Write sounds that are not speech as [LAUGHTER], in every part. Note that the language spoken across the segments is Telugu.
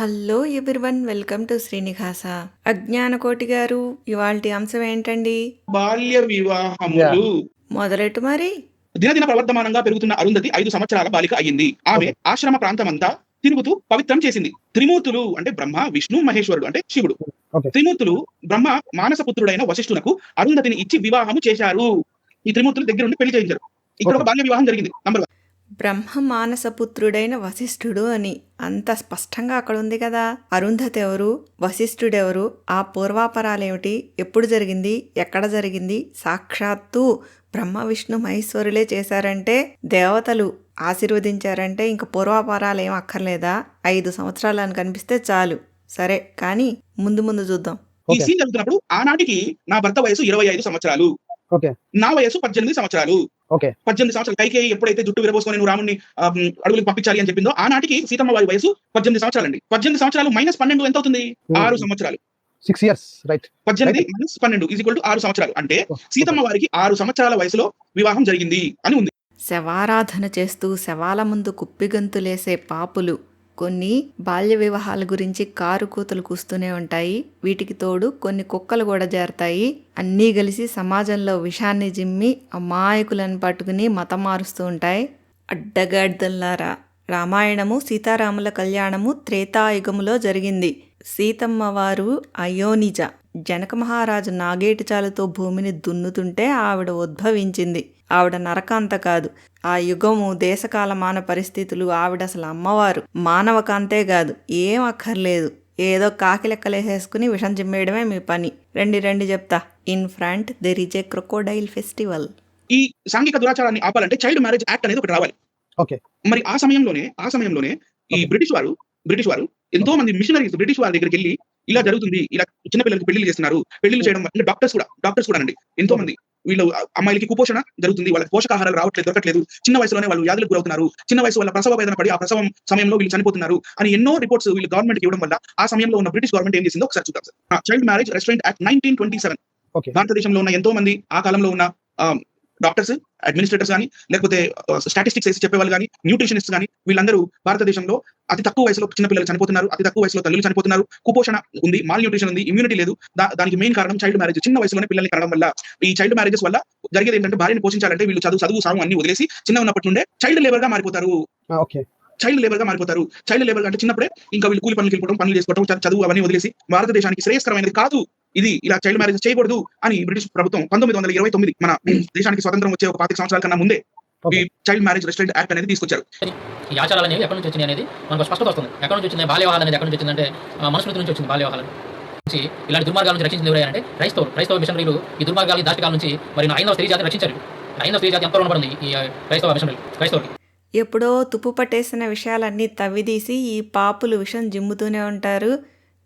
Hello everyone welcome to Srinivasa. అజ్ఞానకోటి గారు ఇవాల్టి అంశం ఏంటండి? బాల్య వివాహములు. మొదలెట్టు మరి? దినదిన ప్రవర్ధమానంగా పెరుగుతున్న అరుంధతి ఐదు సంవత్సరాల బాలిక అయ్యింది. ఆమె ఆశ్రమ ప్రాంతమంతా తిరుగుతూ పవిత్రం చేసింది. త్రిమూర్తులు అంటే బ్రహ్మ విష్ణు మహేశ్వరుడు అంటే శివుడు. త్రిమూర్తులు బ్రహ్మ మానసపుత్రుడైన వశిష్ఠునకు అరుంధతిని ఇచ్చి వివాహము చేశారు. ఈ త్రిమూర్తులు దగ్గర ఉండి పెళ్ళి చేయించారు. ఇక్కడ ఒక. బాల్య వివాహం జరిగింది. నంబర్ బ్రహ్మ మానసపుత్రుడైన వశిష్ఠుడు అని. అంత స్పష్టంగా అక్కడ ఉంది కదా. అరుంధతి ఎవరు? వశిష్ఠుడెవరు? ఆ పూర్వాపరాలేమిటి? ఎప్పుడు జరిగింది? ఎక్కడ జరిగింది? సాక్షాత్తు బ్రహ్మ విష్ణు మహేశ్వరులే చేశారంటే దేవతలు ఆశీర్వదించారంటే ఇంక పూర్వాపరాలు ఏం అక్కర్లేదా? ఐదు సంవత్సరాలు అని కనిపిస్తే చాలు. సరే కానీ ముందు ముందు చూద్దాం. ఈ సీన్ జరుగుతున్నప్పుడు ఆనాటికి నా భర్త వయసు ఇరవై ఐదు సంవత్సరాలు. నా వయసు పద్దెనిమిది సంవత్సరాలు. ఓకే. పద్దెనిమిది సంవత్సరాలు. కైకేయి ఎప్పుడైతే జుట్టు విరబోసుకొని నువ్వు రాముని అడవులకు పంపించాలి అని చెప్పిందో ఆనాటికి సీతమ్మ వారి వయసు పద్దెనిమిది సంవత్సరాలండి. పద్దెనిమిది సంవత్సరాలు మైనస్ పన్నెండు ఎంత అవుతుంది ఆరు సంవత్సరాలు. సిక్స్ ఇయర్స్ రైట్ పద్దెనిమిది మైనస్ పన్నెండు ఈక్వల్ టు ఆరు సంవత్సరాలు. అంటే సీతమ్మ వారికి ఆరు సంవత్సరాల వయసులో వివాహం జరిగింది అని ఉంది. శవారాధన చేస్తూ శవాల ముందు కుప్పిగంతులేసే పాపులు. కొన్ని బాల్య వివాహాల గురించి కారు కూతలు కూస్తూనే ఉంటాయి. వీటికి తోడు కొన్ని కుక్కలు కూడా చేరతాయి అన్నీ కలిసి సమాజంలో విషాన్ని జిమ్మి అమాయకులను పట్టుకుని మతం మారుస్తూ ఉంటాయి. అడ్డగాడిదల్లారా! రామాయణము సీతారాముల కళ్యాణము త్రేతాయుగములో జరిగింది. సీతమ్మ వారు అయోనిజ. జనక మహారాజు నాగేటి చాలుతో భూమిని దున్నుతుంటే ఆవిడ ఉద్భవించింది. ఆవిడ నరకాంత కాదు. ఆ యుగము దేశకాలమాన పరిస్థితులు ఆవిడ అసలు అమ్మవారు. మానవకాంతే కాదు. ఏం అక్కర్లేదు. ఏదో కాకి లెక్కలేసేసుకుని విషం చిమ్మేయడమే మీ పని. రండి రండి చెప్తా. In front there is a crocodile festival. ఈ సాంఘిక దురాచారాన్ని ఆపాలంటే చైల్డ్ మ్యారేజ్ యాక్ట్ అనేది ఒకటి రావాలి. ఓకే. మరి ఆ సమయంలోనే ఆ సమయంలోనే ఈ. బ్రిటిష్ వారు బ్రిటిష్ వారు ఎంతో మంది మిషనరీస్ బ్రిటిష్ వారి దగ్గరికి వెళ్ళి ఇలా జరుగుతుంది. ఇలా చిన్న పిల్లలకి పెళ్ళిళ్ళు చేస్తున్నారు. పెళ్ళిళ్ళు చేయడం ఇంకా డాక్టర్స్ కూడా డాక్టర్స్ కూడా అండి ఎంతో మంది. వీళ్ళు అమ్మాయిలకి కుపోషణ జరుగుతుంది. వాళ్ళకి పోషకాహారాలు రావట్లేదు దొరకట్లేదు. చిన్న వయసులోనే వాళ్ళు వ్యాధులకు గురవుతున్నారు. చిన్న వయసు వల్ల ప్రసవ వేదన పడి ఆ ప్రసవం సమయంలో వీళ్ళు చనిపోతున్నారు అని ఎన్నో రిపోర్ట్స్ వీళ్ళు గవర్నమెంట్ ఇవ్వడం వల్ల ఆ సమయంలో ఉన్న బ్రిటిష్ గవర్నమెంట్ ఏం చేసిందో ఒకసారి చూద్దాం sir. Child marriage restraint act nineteen twenty seven భారతదేశంలో ఉన్న ఎంతో మంది ఆ కాలంలో ఉన్న డాక్టర్స్ అడ్మినిస్ట్రేటర్స్ కానీ లేకపోతే స్టాటిస్టిక్స్ వేసి చెప్పేవాళ్ళు కానీ న్యూట్రిషనిస్ట్ కానీ వీళ్ళందరూ భారతదేశంలో అతి తక్కువ వయసులో చిన్న పిల్లలు చనిపోతున్నారు అతి తక్కువ వయసులో తల్లులు చనిపోతున్నారు కుపోషణ ఉంది మాల్ న్యూట్రిషన్ ఉంది ఇమ్యూనిటీ లేదు. దానికి మెయిన్ కారణం చైల్డ్ మ్యారేజ్ చిన్న వయసులోనే పిల్లల్ని కనడం వల్ల ఈ చైల్డ్ మ్యారేజెస్ వల్ల జరిగేది ఏంటంటే భార్యని పోషించాలంటే వీళ్ళు చదువు చదువు సాగు అన్ని వదిలేసి చిన్న ఉన్నప్పటి నుండే చైల్డ్ లేబర్గా మారిపోతారు. ఓకే. చైల్డ్ లేబర్గా మారిపోతారు. చైల్డ్ లేబర్ అంటే చిన్నప్పుడే ఇంకా వీళ్ళు కూలి పనులు వెళ్ళిపోవడం పనులు చేసుకోవడం చదువు అవన్నీ వదిలేసి భారతదేశానికి శ్రేయస్కరమైనది కాదు. ఇది ఇలా చైల్డ్ మ్యారేజ్ చేయకూడదు అని బ్రిటిష్ ప్రభుత్వం పంతొమ్మిది వందల ఇరవై తొమ్మిది మన [CLEARS THROAT] దేశానికి స్వతంత్రం వచ్చే ఒక పాతిక సంవత్సరాల కన్నా ముందే ఈ చైల్డ్ మ్యారేజ్ రెస్టారెంట్ యాక్ట్ అనేది తీసుకొచ్చారు. ఈ ఆచారాలు అనేవి ఎక్కడి నుంచి వచ్చినాయి అనేది మనకు స్పష్టత వస్తుంది. ఎక్కడి నుంచి వచ్చింది? బాల్య వివాహాలు అనేది ఎక్కడి నుంచి వచ్చిందంటే మనుస్మృతి నుంచి వచ్చింది బాల్య వివాహాలు నుంచి ఇలాంటి దుర్మార్గాల నుంచి రక్షించింది ఎవరంటే క్రైస్తవులు. క్రైస్తవ మిషనరీలు ఈ దుర్మార్గాలు దాష్టికాల నుంచి మరి ఐదవ స్త్రీ జాతిని రక్షించారు. ఐదవ స్త్రీ జాతి ఎంతో రుణపడింది? ఈ క్రైస్తవ మిషనరీలు క్రైస్తవులు ఎప్పుడో తుప్పు పట్టేసిన విషయాలన్నీ తవ్విదీసి ఈ పాపులు విషం జిమ్ముతూనే ఉంటారు.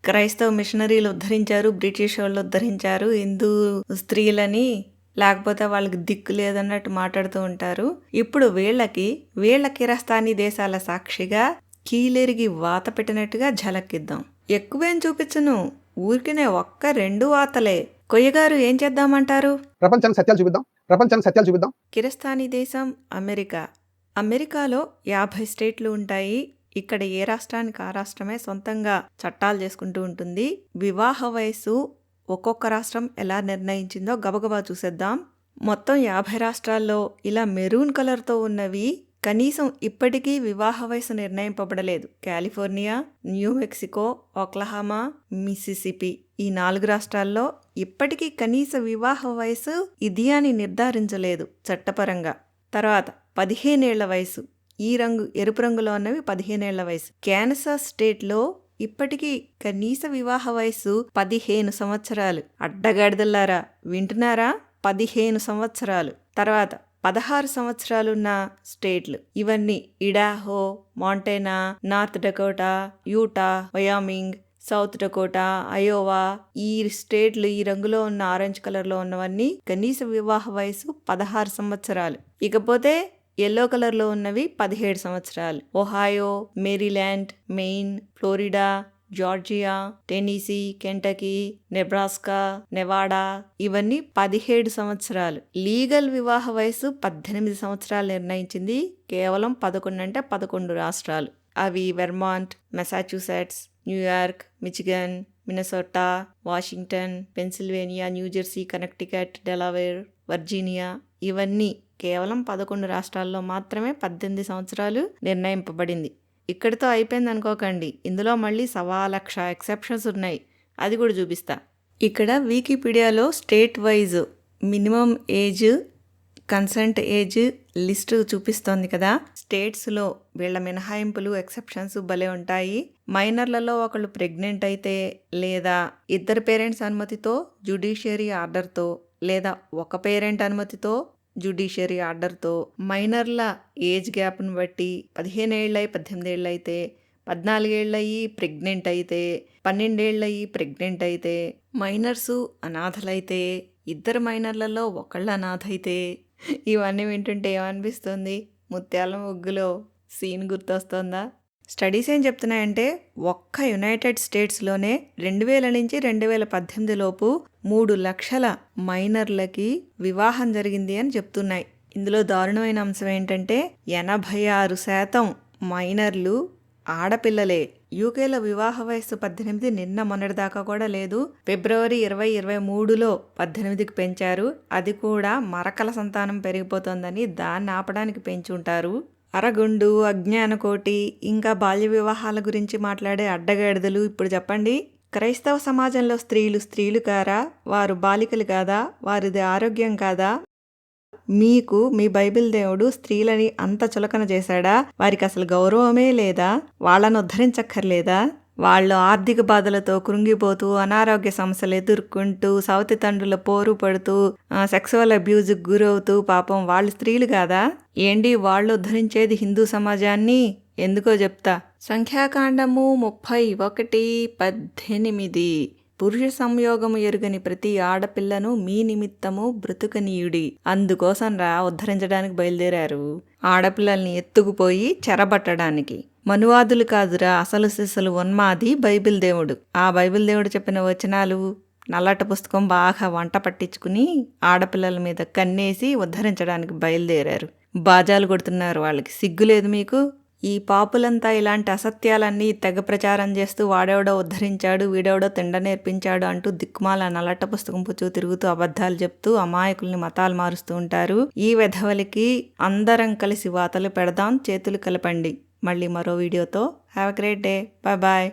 క్రైస్తవ మిషనరీలు ఉద్ధరించారు బ్రిటిష్ వాళ్ళు ఉద్ధరించారు. హిందూ స్త్రీలని లేకపోతే వాళ్ళకి దిక్కు లేదన్నట్టు మాట్లాడుతూ ఉంటారు. ఇప్పుడు వీళ్ళకి వీళ్ళ కిరస్తానీ దేశాల సాక్షిగా కీలెరిగి వాత పెట్టినట్టుగా ఝలక్కిద్దాం. ఎక్కువేం చూపించను ఊరికినే ఒక్క రెండు వాతలే. కొయ్యగారు ఏం చేద్దామంటారు? ప్రపంచానికి సత్యాలు చూపిద్దాం ప్రపంచానికి సత్యాలు చూపిద్దాం. కిరస్తానీ దేశం అమెరికా. అమెరికాలో యాభై స్టేట్లు ఉంటాయి ఇక్కడ ఏ రాష్ట్రానికి ఆ రాష్ట్రమే సొంతంగా చట్టాలు చేసుకుంటూ ఉంటుంది. వివాహ వయసు ఒక్కొక్క రాష్ట్రం ఎలా నిర్ణయించిందో గబగబా చూసేద్దాం. మొత్తం యాభై రాష్ట్రాల్లో ఇలా మెరూన్ కలర్తో ఉన్నవి కనీసం ఇప్పటికీ వివాహ వయసు నిర్ణయింపబడలేదు. California New Mexico Oklahoma Mississippi ఈ నాలుగు రాష్ట్రాల్లో ఇప్పటికీ కనీస వివాహ వయసు ఇది అని నిర్ధారించలేదు చట్టపరంగా. తర్వాత పదిహేనేళ్ళ వయసు ఈ రంగు ఎరుపు రంగులో ఉన్నవి పదిహేనేళ్ళ వయసు. క్యాన్సర్ స్టేట్లో ఇప్పటికీ కనీస వివాహ వయసు పదిహేను సంవత్సరాలు. అడ్డగాడిదల్లారా వింటున్నారా? పదిహేను సంవత్సరాలు. తర్వాత పదహారు సంవత్సరాలున్న స్టేట్లు. ఇవన్నీ Idaho Montana North Dakota Utah Wyoming South Dakota Iowa ఈ స్టేట్లు ఈ రంగులో ఉన్న ఆరెంజ్ కలర్లో ఉన్నవన్నీ కనీస వివాహ వయసు పదహారు సంవత్సరాలు. ఇకపోతే ఎల్లో కలర్లో ఉన్నవి పదిహేడు సంవత్సరాలు. Ohio Maryland Maine Florida Georgia Tennessee Kentucky Nebraska Nevada ఇవన్నీ పదిహేడు సంవత్సరాలు. లీగల్ వివాహ వయసు పద్దెనిమిది సంవత్సరాలు నిర్ణయించింది. కేవలం పదకొండు అంటే పదకొండు రాష్ట్రాలు. అవి Vermont Massachusetts New York Michigan Minnesota Washington Pennsylvania New Jersey Connecticut Delaware Virginia ఇవన్నీ కేవలం పదకొండు రాష్ట్రాల్లో మాత్రమే పద్దెనిమిది సంవత్సరాలు నిర్ణయింపబడింది. ఇక్కడితో అయిపోయింది అనుకోకండి ఇందులో మళ్ళీ సవా లక్ష ఎక్సెప్షన్స్ ఉన్నాయి. అది కూడా చూపిస్తా. ఇక్కడ వికీపీడియాలో state wise minimum age consent age list చూపిస్తోంది కదా. స్టేట్స్లో వీళ్ళ మినహాయింపులు ఎక్సెప్షన్స్ భలే ఉంటాయి. మైనర్లలో ఒకళ్ళు ప్రెగ్నెంట్ అయితే లేదా ఇద్దరు పేరెంట్స్ అనుమతితో జుడిషియరీ ఆర్డర్తో లేదా ఒక పేరెంట్ అనుమతితో జుడిషియరీ ఆర్డర్తో మైనర్ల ఏజ్ గ్యాప్ను బట్టి పదిహేనేళ్ళై పద్దెనిమిదేళ్ళు అయితే పద్నాలుగేళ్ళయి ప్రెగ్నెంట్ అయితే పన్నెండేళ్ళయి ప్రెగ్నెంట్ అయితే మైనర్సు అనాథలైతే ఇద్దరు మైనర్లలో ఒకళ్ళు అనాథ అయితే ఇవన్నీ వింటుంటే ఏమనిపిస్తుంది? ముత్యాల ముగ్గులో సీన్ గుర్తొస్తుందా? స్టడీస్ ఏం చెప్తున్నాయంటే ఒక్క యునైటెడ్ స్టేట్స్లోనే రెండు వేల నుంచి రెండు వేల పద్దెనిమిది లోపు మూడు లక్షల మైనర్లకి వివాహం జరిగింది అని చెప్తున్నాయి. ఇందులో దారుణమైన అంశం ఏంటంటే ఎనభై ఆరు శాతం మైనర్లు ఆడపిల్లలే. యూకేలో వివాహ వయస్సు పద్దెనిమిది నిన్న మొన్నటిదాకా కూడా లేదు. ఫిబ్రవరి ఇరవై ఇరవై మూడులో పద్దెనిమిదికి పెంచారు. అది కూడా మరకల సంతానం పెరిగిపోతోందని దాన్ని ఆపడానికి పెంచుంటారు. అరగుండు అజ్ఞానకోటి ఇంకా బాల్య వివాహాల గురించి మాట్లాడే అడ్డగాడిదలు ఇప్పుడు చెప్పండి. క్రైస్తవ సమాజంలో స్త్రీలు స్త్రీలు కారా? వారు బాలికలు కాదా? వారిది ఆరోగ్యం కాదా? మీకు మీ బైబిల్ దేవుడు స్త్రీలని అంత చులకన చేశాడా? వారికి అసలు గౌరవమే లేదా? వాళ్ళను ఉద్ధరించక్కర్లేదా? వాళ్ళు ఆర్థిక బాధలతో కృంగిపోతూ అనారోగ్య సమస్యలు ఎదుర్కొంటూ సవతి తండ్రుల పోరు పడుతూ సెక్సువల్ అబ్యూజ్కి గురవుతూ పాపం వాళ్ళు స్త్రీలు కాదా? ఏంటి వాళ్ళు ఉద్ధరించేది హిందూ సమాజాన్ని? ఎందుకో చెప్తా. సంఖ్యాకాండము ముప్పై ఒకటి పద్దెనిమిది. పురుష సంయోగము ఎరుగని ప్రతి ఆడపిల్లను మీ నిమిత్తము బ్రతుకనీయుడి. అందుకోసం రా ఉద్ధరించడానికి బయలుదేరారు. ఆడపిల్లల్ని ఎత్తుకుపోయి చెరబట్టడానికి. మనువాదులు కాదురా అసలు సిసలు ఉన్మాది బైబిల్ దేవుడు. ఆ బైబిల్ దేవుడు చెప్పిన వచనాలు నల్లట పుస్తకం బాగా వంట పట్టించుకుని ఆడపిల్లల మీద కన్నేసి ఉద్ధరించడానికి బయలుదేరారు. బాజాలు కొడుతున్నారు వాళ్ళకి. సిగ్గులేదు మీకు? ఈ పాపులంతా ఇలాంటి అసత్యాలన్నీ తెగ ప్రచారం చేస్తూ వాడెవడో ఉద్ధరించాడు వీడెవడో తిండ నేర్పించాడు అంటూ దిక్కుమాల నలట పుస్తకం పుచ్చు తిరుగుతూ అబద్ధాలు చెప్తూ అమాయకుల్ని మతాలు మారుస్తూ ఉంటారు. ఈ వెధవలికి అందరం కలిసి వాతలు పెడదాం చేతులు కలపండి. మళ్ళీ మరో వీడియోతో. Have great day bye bye